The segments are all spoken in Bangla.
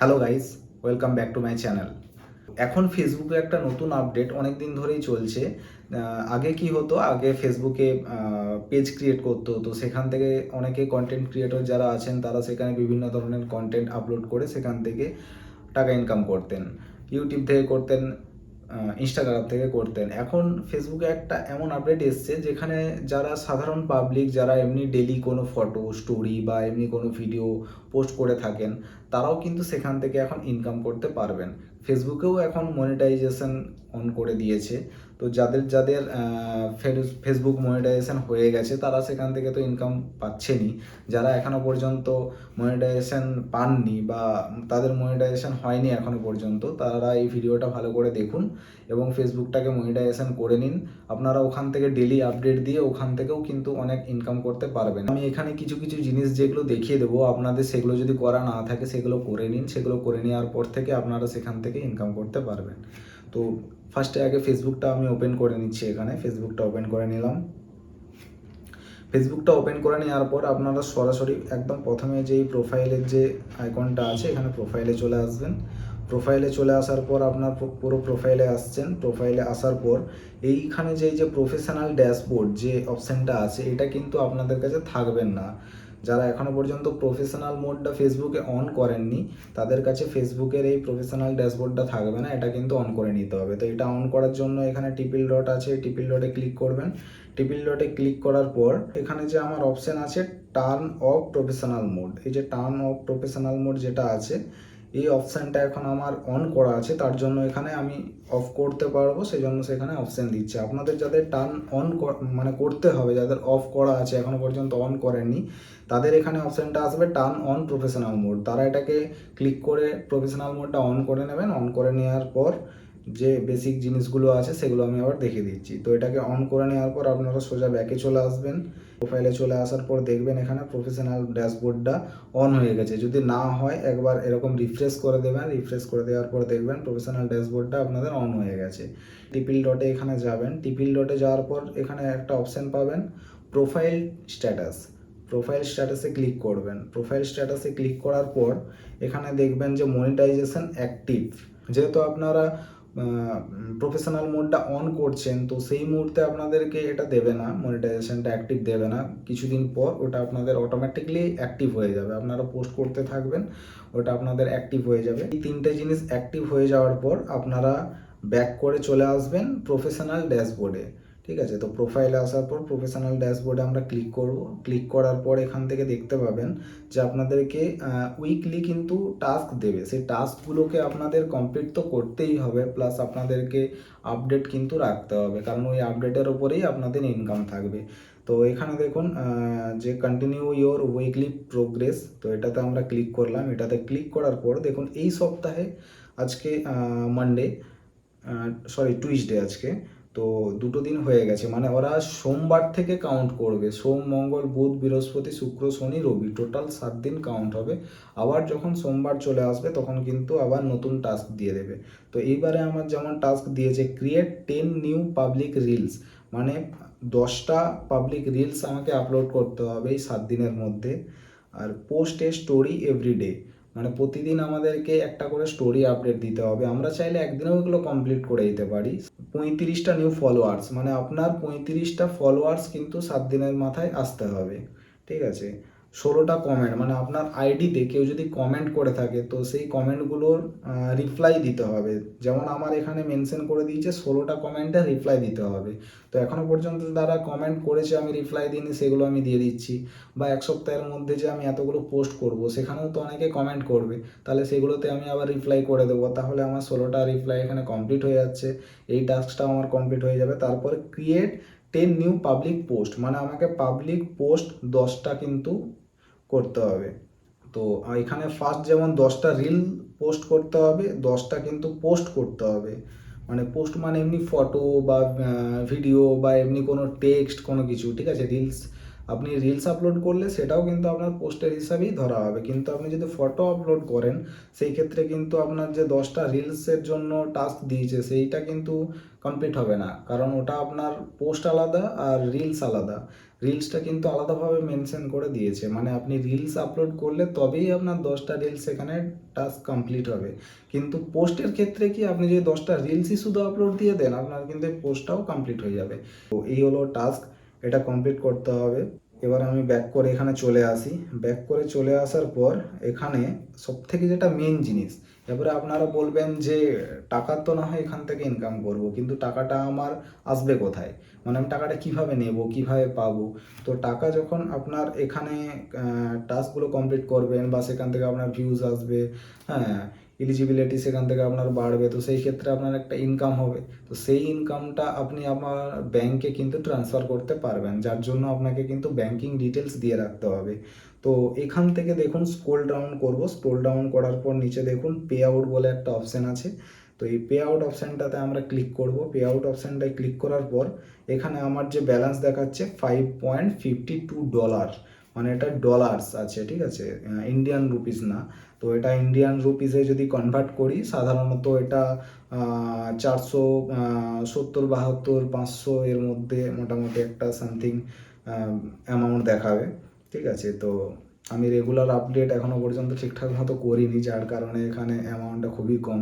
Hello guys welcome back to my channel এখন ফেসবুকে একটা নতুন আপডেট অনেক দিন ধরেই চলছে। আগে কি হতো? আগে ফেসবুকে পেজ ক্রিয়েট করতে হতো। সেখান থেকে অনেকে কন্টেন্ট ক্রিয়েটর যারা আছেন, তারা সেখানে বিভিন্ন ধরনের কন্টেন্ট আপলোড করে সেখান থেকে টাকা ইনকাম করতেন। ইউটিউব থেকে করতেন। ইনস্টাগ্রাম থেকে করতেন। এখন ফেসবুকে একটা এমন আপডেট এসছে যেখানে যারা সাধারণ পাবলিক যারা এমনি ডেলি কোনো ফটো স্টোরি বা এমনি কোনো ভিডিও পোস্ট করে থাকেন, তারাও কিন্তু সেখান থেকে এখন ইনকাম করতে পারবেন। ফেসবুকেও এখন মনিটাইজেশন অন করে দিয়েছে। তো যাদের যাদের ফেস- ফেসবুক মনিটাইজেশন হয়ে গেছে, তারা সেখান থেকে তো ইনকাম পাচ্ছেনই। যারা এখনও পর্যন্ত মনিটাইজেশন পাননি বা তাদের মনিটাইজেশন হয়নি এখনও পর্যন্ত, তারা এই ভিডিওটা ভালো করে দেখুন এবং ফেসবুকটাকে মনিটাইজেশন করে নিন। আপনারা ওখান থেকে ডেলি আপডেট দিয়ে ওখান থেকেও কিন্তু অনেক ইনকাম করতে পারবেন। আমি এখানে কিছু কিছু জিনিস যেগুলো দেখিয়ে দেবো, আপনাদের সেগুলো যদি করা না থাকে, সেগুলো করে নিন। সেগুলো করে নেওয়ার পর থেকে আপনারা সেখান থেকে ইনকাম করতে পারবেন। তো ফার্স্টে আগে ফেসবুকটা আমি ওপেন করে নিচ্ছি এখানে। ফেসবুকটা ওপেন করে নিলাম। ফেসবুকটা ওপেন করে নেওয়ার পর আপনারা সরাসরি একদম প্রথমে যেই প্রোফাইলের যে আইকনটা আছে, এখানে প্রোফাইলে চলে আসবেন। প্রোফাইলে চলে আসার পর আপনার পুরো প্রোফাইলে আসছেন। প্রোফাইলে আসার পর এইখানে যেই যে প্রফেশনাল ড্যাশবোর্ড যে অপশানটা আছে, এটা কিন্তু আপনাদের কাছে থাকবেন না। যারা এখনও পর্যন্ত প্রফেশনাল মোডটা ফেসবুকে অন করেননি, তাদের কাছে ফেসবুকের এই প্রফেশনাল ড্যাশবোর্ডটা থাকবে না, এটা কিন্তু অন করে নিতে হবে। তো এটা অন করার জন্য এখানে টিপিল ডট আছে টিপিল ডটে ক্লিক করবেন। টিপিল ডটে ক্লিক করার পর, এখানে যে আমার অপশান আছে টার্ন অফ প্রফেশনাল মোড এই যে টার্ন অফ প্রফেশনাল মোড যেটা আছে এই অপশানটা এখন আমার অন করা আছে, তার জন্য এখানে আমি অফ করতে পারব সেই জন্য সেখানে অপশান দিচ্ছে। আপনাদের যাদের টার্ন অন মানে করতে হবে, যাদের অফ করা আছে, এখনও পর্যন্ত অন করেননি, তাদের এখানে অপশানটা আসবে টার্ন অন প্রফেশনাল মোড তারা এটাকে ক্লিক করে প্রফেশনাল মোডটা অন করে নেবেন অন করে নেওয়ার পর যে বেসিক জিনিসগুলো আছে সেগুলো আমি আবার দেখে দিচ্ছি। তো এটাকে অন করে নেওয়ার পর আপনারা সোজা ব্যাকে চলে আসবেন। প্রোফাইলে চলে আসার পর দেখবেন এখানে প্রফেশনাল ড্যাশবোর্ডটা অন হয়ে গেছে। যদি না হয়, একবার এরকম রিফ্রেশ করে দেবেন। রিফ্রেশ করে দেওয়ার পর দেখবেন প্রফেশনাল ড্যাশবোর্ডটা আপনাদের অন হয়ে গেছে। টিপিল ডটে এখানে যাবেন। টিপিল ডটে যাওয়ার পর এখানে একটা অপশান পাবেন প্রোফাইল স্ট্যাটাস প্রোফাইল স্ট্যাটাসে ক্লিক করবেন। প্রোফাইল স্ট্যাটাসে ক্লিক করার পর এখানে দেখবেন যে মনিটাইজেশন অ্যাক্টিভ যেহেতু আপনারা প্রফেশনাল মোডটা অন করছেন, তো সেই মুহূর্তে আপনাদেরকে এটা দেবে না মনিটাইজেশনটা অ্যাক্টিভ দেবে না। কিছুদিন পর ওটা আপনাদের অটোমেটিকলি অ্যাক্টিভ হয়ে যাবে। আপনারা পোস্ট করতে থাকবেন, ওটা আপনাদের অ্যাক্টিভ হয়ে যাবে। এই তিনটে জিনিস অ্যাক্টিভ হয়ে যাওয়ার পর আপনারা ব্যাক করে চলে আসবেন প্রফেশনাল ড্যাশবোর্ডে ঠিক আছে? তো প্রোফাইলে আসার পর প্রফেশনাল ড্যাশবোর্ডে আমরা ক্লিক করব। ক্লিক করার পর এখান থেকে দেখতে পাবেন যে আপনাদেরকে উইকলি কিন্তু টাস্ক দেবে। সেই টাস্কগুলোকে আপনাদের কমপ্লিট তো করতেই হবে প্লাস আপনাদেরকে আপডেট কিন্তু রাখতে হবে, কারণ ওই আপডেটের ওপরেই আপনাদের ইনকাম থাকবে। তো এখানে দেখুন যে কন্টিনিউ ইওর উইকলি প্রোগ্রেস তো এটাতে আমরা ক্লিক করলাম। এটাতে ক্লিক করার পর দেখুন, এই সপ্তাহে, আজকে মানডে সরি টুইসডে আজকে তো দুটো দিন হয়ে গেছে। মানে ওরা সোমবার থেকে কাউন্ট করবে। সোম, মঙ্গল, বুধ, বৃহস্পতি, শুক্র, শনি, রবি। টোটাল সাত দিন কাউন্ট হবে। আবার যখন সোমবার চলে আসবে, তখন কিন্তু আবার নতুন টাস্ক দিয়ে দেবে। তো এইবারে আমার যেমন টাস্ক দিয়েছে create ten new public reels মানে দশটা পাবলিক রিলস আমাকে আপলোড করতে হবে এই সাত দিনের মধ্যে। আর পোস্ট এ স্টোরি এভরিডে মানে প্রতিদিন আমাদেরকে একটা করে স্টোরি আপডেট দিতে হবে। আমরা চাইলে একদিনেও এগুলো কমপ্লিট করে দিতে পারি। পঁয়ত্রিশটা নিউ ফলোয়ার্স মানে আপনার পঁয়ত্রিশটা ফলোয়ার্স কিন্তু সাত দিনের মাথায় আসতে হবে। ঠিক আছে? ষোলোটা কমেন্ট মানে আপনার আইডিতে কেউ যদি কমেন্ট করে থাকে, তো সেই কমেন্টগুলোর রিপ্লাই দিতে হবে। যেমন আমার এখানে মেনশন করে দিয়েছে, ষোলোটা কমেন্টে রিপ্লাই দিতে হবে। তো এখনও পর্যন্ত যারা কমেন্ট করেছে, আমি রিপ্লাই দিইনি, সেগুলো আমি দিয়ে দিচ্ছি। বা এক সপ্তাহের মধ্যে যে আমি এতগুলো পোস্ট করব, সেখানেও তো অনেকে কমেন্ট করবে। তাহলে সেগুলোতে আমি আবার রিপ্লাই করে দেবো। তাহলে আমার ষোলোটা রিপ্লাই এখানে কমপ্লিট হয়ে যাচ্ছে। এই টাস্কটাও আমার কমপ্লিট হয়ে যাবে। তারপরে create ten new public post মানে আমাকে পাবলিক পোস্ট দশটা কিন্তু করতে হবে। তো এখানে ফার্স্ট যেমন দশটা রিল পোস্ট করতে হবে, দশটা কিন্তু পোস্ট করতে হবে। মানে পোস্ট মানে এমনি ফটো বা ভিডিও বা এমনি কোনো টেক্সট কোনো কিছু, ঠিক আছে? রিলস আপনি রিলস আপলোড করলে সেটাও কিন্তু আপনার পোস্টের হিসাবেই ধরা হবে। কিন্তু আপনি যদি ফটো আপলোড করেন, সেই ক্ষেত্রে কিন্তু আপনার যে দশটা রিলসের জন্য টাস্ক দিয়েছে, সেইটা কিন্তু কমপ্লিট হবে না। কারণ ওটা আপনার পোস্ট আলাদা আর রিলস আলাদা। রিলসটা কিন্তু আলাদাভাবে মেনশন করে দিয়েছে। মানে আপনি রিলস আপলোড করলে তবেই আপনার দশটা রিলস এখানে টাস্ক কমপ্লিট হবে। কিন্তু পোস্টের ক্ষেত্রে কি আপনি যদি দশটা রিলসই শুধু আপলোড দিয়ে দেন, আপনার কিন্তু পোস্টটাও কমপ্লিট হয়ে যাবে। তো এই হলো টাস্ক এটা কমপ্লিট করতে হবে। এবার আমি ব্যাক করে এখানে চলে আসি। ব্যাক করে চলে আসার পর এখানে সব থেকে যেটা মেন জিনিস, এবারে আপনারা বলবেন যে টাকা তো না হয় এখান থেকে ইনকাম করব, কিন্তু টাকাটা আমার আসবে কোথায়? মানে আমি টাকাটা কীভাবে নেব, কীভাবে পাবো? তো টাকা যখন আপনার এখানে টাস্কগুলো কমপ্লিট করবেন বা সেখান থেকে আপনার ভিউজ আসবে হ্যাঁ এলিজিবিলিটি সেখান থেকে আপনার বাড়বে। তো সেই ক্ষেত্রে আপনার একটা ইনকাম হবে। তো সেই ইনকামটা আপনি আমার ব্যাংকে কিন্তু ট্রান্সফার করতে পারবেন। যার জন্য আপনাকে কিন্তু ব্যাংকিং ডিটেলস দিয়ে রাখতে হবে। তো এখান থেকে দেখুন স্ক্রোল ডাউন করব। স্ক্রোল ডাউন করার পর নিচে দেখুন পে আউট বলে একটা অপশান আছে। তো এই পে আউট অপশানটাতে আমরা ক্লিক করব। পে আউট অপশানটায় ক্লিক করার পর এখানে আমার যে ব্যালেন্স দেখাচ্ছে five point fifty two dollar মানে এটা ডলার্স আছে, ঠিক আছে? ইন্ডিয়ান রুপিস না। তো এটা ইন্ডিয়ান রুপিসে যদি কনভার্ট করি, সাধারণত এটা চারশো সত্তর, বাহাত্তর, পাঁচশো এর মধ্যে মোটামুটি একটা সামথিং অ্যামাউন্ট দেখাবে, ঠিক আছে? তো আমি রেগুলার আপডেট এখনও পর্যন্ত ঠিকঠাক মতো করিনি, যার কারণে এখানে অ্যামাউন্টটা খুবই কম,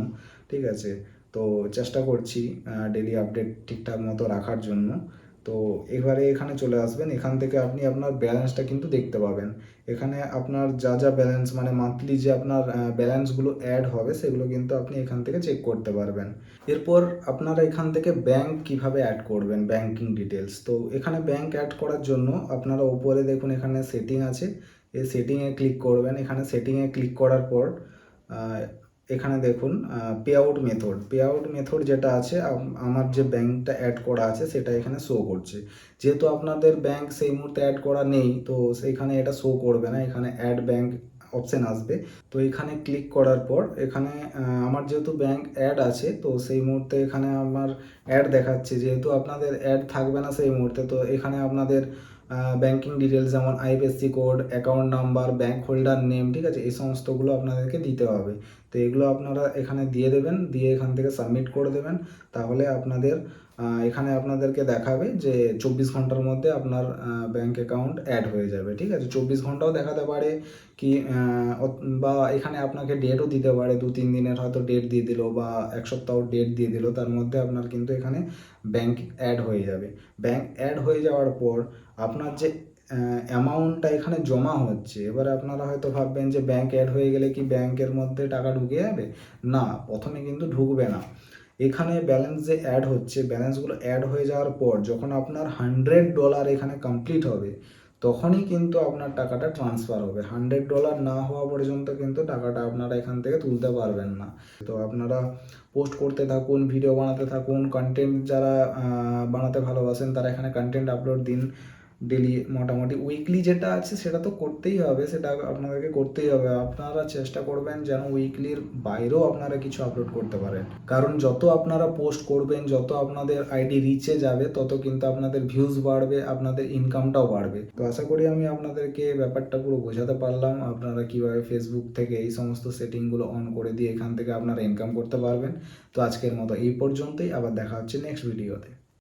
ঠিক আছে? তো চেষ্টা করছি ডেলি আপডেট ঠিকঠাক মতো রাখার জন্য। তো এবারে এখানে চলে আসবেন। এখান থেকে আপনি আপনার ব্যালেন্সটা কিন্তু দেখতে পাবেন। এখানে আপনার যা যা ব্যালেন্স মানে মান্থলি যে আপনার ব্যালেন্সগুলো অ্যাড হবে, সেগুলো কিন্তু আপনি এখান থেকে চেক করতে পারবেন। এরপর আপনারা এখান থেকে ব্যাংক কীভাবে অ্যাড করবেন ব্যাংকিং ডিটেলস তো এখানে ব্যাংক অ্যাড করার জন্য আপনারা উপরে দেখুন এখানে সেটিং আছে। এই সেটিংয়ে ক্লিক করবেন। এখানে সেটিংয়ে ক্লিক করার পর এখানে দেখুন pay out method pay out method যেটা আছে আমার যে ব্যাংকটা অ্যাড করা আছে, সেটা এখানে শো করছে। যেহেতু আপনাদের ব্যাংক সেই মুহূর্তে অ্যাড করা নেই, তো সেইখানে এটা শো করবে না। এখানে অ্যাড ব্যাংক অপশন আসবে। তো এখানে ক্লিক করার পর, এখানে আমার যেহেতু ব্যাংক অ্যাড আছে, তো সেই মুহূর্তে এখানে আমার অ্যাড দেখাচ্ছে। যেহেতু আপনাদের অ্যাড থাকবে না সেই মুহূর্তে, তো এখানে আপনাদের ব্যাংকিং ডিটেলস যেমন IFSC code account number bank holder name ঠিক আছে? এই সমস্তগুলো আপনাদেরকে দিতে হবে। তো এগুলো আপনারা এখানে দিয়ে দেবেন, দিয়ে এখান থেকে সাবমিট করে দেবেন। তাহলে আপনাদের এখানে আপনাদেরকে দেখাবে যে চব্বিশ ঘণ্টার মধ্যে আপনার ব্যাংক অ্যাকাউন্ট অ্যাড হয়ে যাবে, ঠিক আছে? চব্বিশ ঘন্টাও দেখাতে পারে কি বা এখানে আপনাকে ডেটও দিতে পারে, দু তিন দিনের হয়তো ডেট দিয়ে দিল বা এক সপ্তাহ ডেট দিয়ে দিল, তার মধ্যে আপনার কিন্তু এখানে ব্যাংক অ্যাড হয়ে যাবে। ব্যাংক অ্যাড হয়ে যাওয়ার পর আপনার যে অ্যামাউন্টটা এখানে জমা হচ্ছে। এবার আপনারা হয়তো ভাববেন যে ব্যাংক অ্যাড হয়ে গেলে কি ব্যাংকের মধ্যে টাকা ঢুকে যাবে? না, প্রথমে কিন্তু ঢুকবে না। এখানে ব্যালেন্স যে অ্যাড হচ্ছে ব্যালেন্সগুলো অ্যাড হয়ে যাওয়ার পর যখন আপনার হান্ড্রেড ডলার এখানে কমপ্লিট হবে, তখনই কিন্তু আপনার টাকাটা ট্রান্সফার হবে। হান্ড্রেড ডলার না হওয়া পর্যন্ত কিন্তু টাকাটা আপনারা এখান থেকে তুলতে পারবেন না। তো আপনারা পোস্ট করতে থাকুন ভিডিও বানাতে থাকুন কন্টেন্ট যারা বানাতে ভালোবাসেন তারা এখানে কন্টেন্ট আপলোড দিন। ডেলি মোটামুটি উইকলি যেটা আছে সেটা তো করতেই হবে, সেটা আপনাদেরকে করতেই হবে। আপনারা চেষ্টা করবেন যেন উইকলির বাইরেও আপনারা কিছু আপলোড করতে পারেন। কারণ যত আপনারা পোস্ট করবেন, যত আপনাদের আইডি রিচে যাবে, তত কিন্তু আপনাদের ভিউজ বাড়বে, আপনাদের ইনকামটাও বাড়বে। তো আশা করি আমি আপনাদেরকে ব্যাপারটা পুরো বোঝাতে পারলাম। আপনারা কীভাবে ফেসবুক থেকে এই সমস্ত সেটিংগুলো অন করে দিয়ে এখান থেকে আপনারা ইনকাম করতে পারবেন। তো আজকের মতো এই পর্যন্তই। আবার দেখা হচ্ছে নেক্সট ভিডিওতে